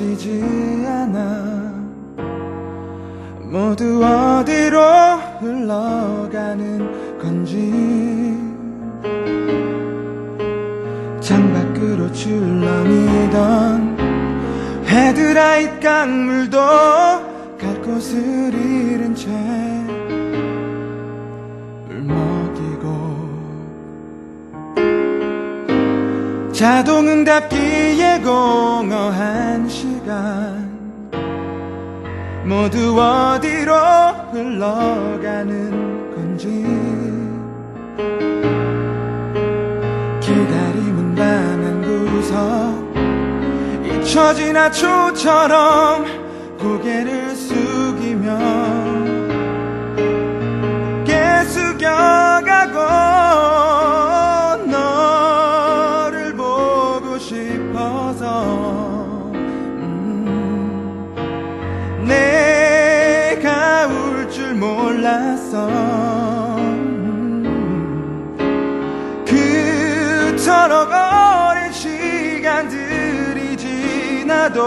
그치지 않아. 모두 어디로 흘러가는 건지. 창밖으로 출렁이던 헤드라이트 강물도 갈 곳을 잃은 채. 울먹 자동응답기에 공허한 시간. 모두 어디로 흘러가는 건지. 기다림은 방한 구석. 잊혀진 아초처럼 고개를 숙이며 몰랐어 음, 그토록 오랜 시간들이 지나도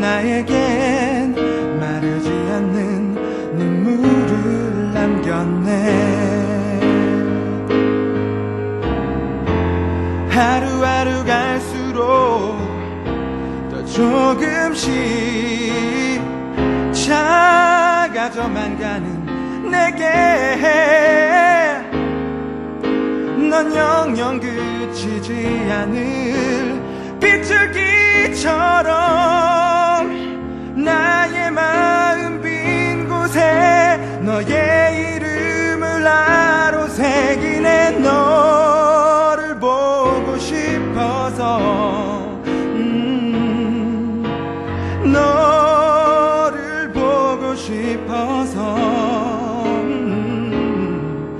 나에겐 마르지 않는 눈물을 남겼네. 하루하루 갈수록 더 조금씩 작아져만 가는 내게. 넌 영영 그치지 않을 빗줄기처럼 나의 마음 빈 곳에 너의 이름을 나로 새기네. 너를 보고 싶어서 싶어서. 음,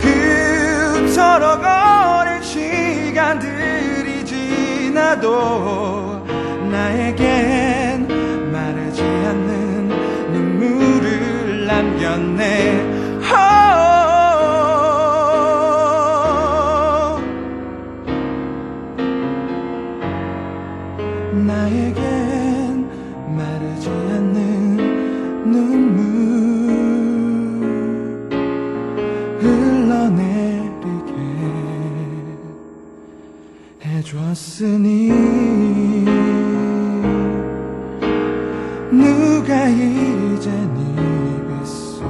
그토록 오랜 시간들이 지나도 나에겐 마르지 않는 눈물을 남겼네. 어, 나에겐 마르지 않는 해줬으니 누가 이제 네 뱃속에